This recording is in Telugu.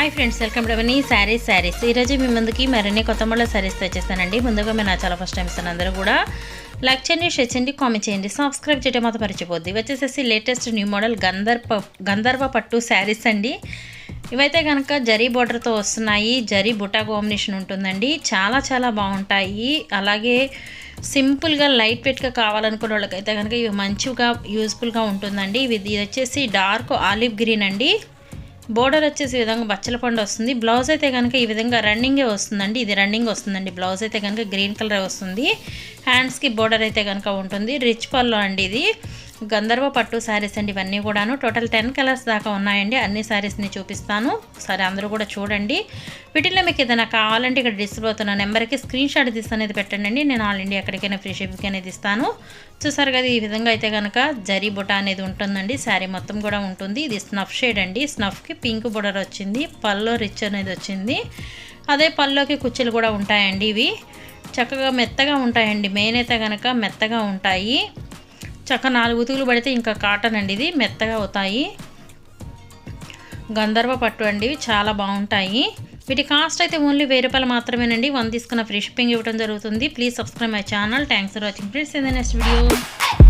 హాయ్ ఫ్రెండ్స్ వెల్కమ్ టు అవన్నీ శారీస్ శారీస్. ఈరోజు మీ ముందుకి మరిన్ని కొత్త మళ్ళీ శారీస్ తెచ్చేస్తానండి. ముందుగా మీరు నా చాలా ఫస్ట్ టైం ఇస్తాను అందరూ కూడా లైక్ చేయండి షేర్ చేయండి కామెంట్ చేయండి సబ్స్క్రైబ్ చేయడం మాత్రం మర్చిపోద్ది వచ్చేసేసి latest new model Gandharva Gandharva పట్టు శారీస్ అండి. ఇవైతే కనుక జరీ బోర్డర్తో వస్తున్నాయి. జరీ బుటా కాంబినేషన్ ఉంటుందండి. చాలా చాలా బాగుంటాయి. అలాగే సింపుల్గా లైట్ వెయిట్గా కావాలనుకునే వాళ్ళకైతే కనుక ఇవి మంచిగా యూజ్ఫుల్గా ఉంటుందండి. ఇది వచ్చేసి డార్క్ ఆలివ్ గ్రీన్ అండి. బోర్డర్ వచ్చేసి విధంగా బచ్చల పండు వస్తుంది. బ్లౌజ్ అయితే కనుక ఈ విధంగా రన్నింగే వస్తుందండి. ఇది రన్నింగ్ వస్తుందండి. బ్లౌజ్ అయితే కనుక గ్రీన్ కలర్ వస్తుంది. హ్యాండ్స్కి బోర్డర్ అయితే కనుక ఉంటుంది. రిచ్ పల్లో అండి ఇది. గంధర్వ పట్టు శారీస్ అండి ఇవన్నీ కూడాను. టోటల్ టెన్ కలర్స్ దాకా ఉన్నాయండి. అన్ని శారీస్ని చూపిస్తాను. సరే అందరూ కూడా చూడండి. వీటిల్లో మీకు ఏదైనా కావాలంటే ఇక్కడ డిస్ప్లే అవుతున్న నెంబర్కి స్క్రీన్ షాట్ తీసి అనేది పెట్టండి నేను ఆల్ ఇండియా ఎక్కడికైనా ఫ్రీ షిప్కి అనేది ఇస్తాను. చూసారు కదా ఈ విధంగా అయితే కనుక జరీ బుట్ట అనేది ఉంటుందండి. శారీ మొత్తం కూడా ఉంటుంది. ఇది స్నఫ్ షేడ్ అండి. స్నఫ్కి పింక్ బుడర్ వచ్చింది. పల్లో రిచ్ అనేది వచ్చింది. అదే పల్లోకి కుచ్చులు కూడా ఉంటాయండి ఇవి. చక్కగా మెత్తగా ఉంటాయండి. మెయిన్ అయితే కనుక మెత్తగా ఉంటాయి. చక్క నాలుగు ఉతుకులు పడితే ఇంకా కాటన్ అండి ఇది మెత్తగా అవుతాయి. గంధర్వ పట్టు అండి చాలా బాగుంటాయి. వీటి కాస్ట్ అయితే ఓన్లీ వెయ్యి రూపాయలు మాత్రమేనండి. వన్ తీసుకున్న ఫ్రీ షిప్పింగ్ ఇవ్వడం జరుగుతుంది. Please subscribe my channel. Thanks for watching. Friends in the next video.